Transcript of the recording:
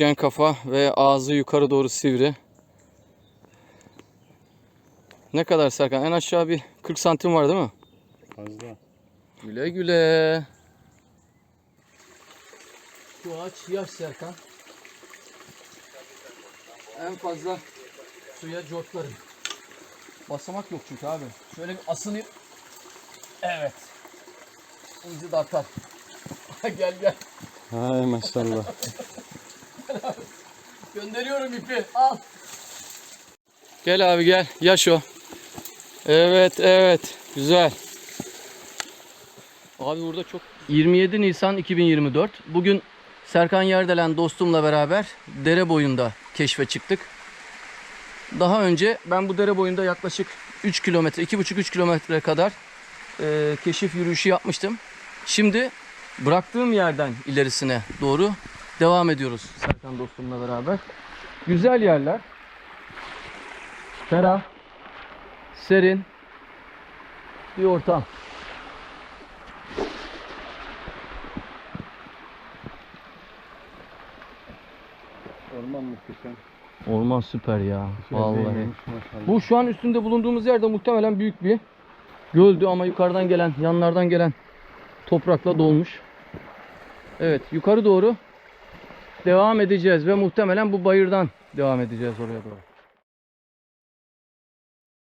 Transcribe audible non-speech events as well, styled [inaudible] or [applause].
Üçgen kafa ve ağzı yukarı doğru sivri. Ne kadar Serkan? En aşağı bir 40 santim var değil mi? Fazla. Güle güle. Şu ağaç yaş Serkan. En fazla suya cortlarım. Basamak yok çünkü abi. Şöyle bir asılayım. Evet. İzi de atar. [laughs] gel gel. Hay maşallah. Gönderiyorum ipi. Al. Gel abi gel. Yaş o. Evet evet. Güzel. Abi burada çok 27 Nisan 2024. Bugün Serkan Yerdelen dostumla beraber dere boyunda keşfe çıktık. Daha önce ben bu dere boyunda yaklaşık 3 kilometre, 2,5-3 kilometre kadar e, keşif yürüyüşü yapmıştım. Şimdi bıraktığım yerden ilerisine doğru devam ediyoruz Serkan dostumla beraber. Güzel yerler. Ferah, serin bir ortam. Orman muhteşem. Orman süper ya. Vallahi. Vallahi. Bu şu an üstünde bulunduğumuz yerde muhtemelen büyük bir göldü ama yukarıdan gelen, yanlardan gelen toprakla dolmuş. Evet, yukarı doğru devam edeceğiz ve muhtemelen bu bayırdan devam edeceğiz oraya doğru.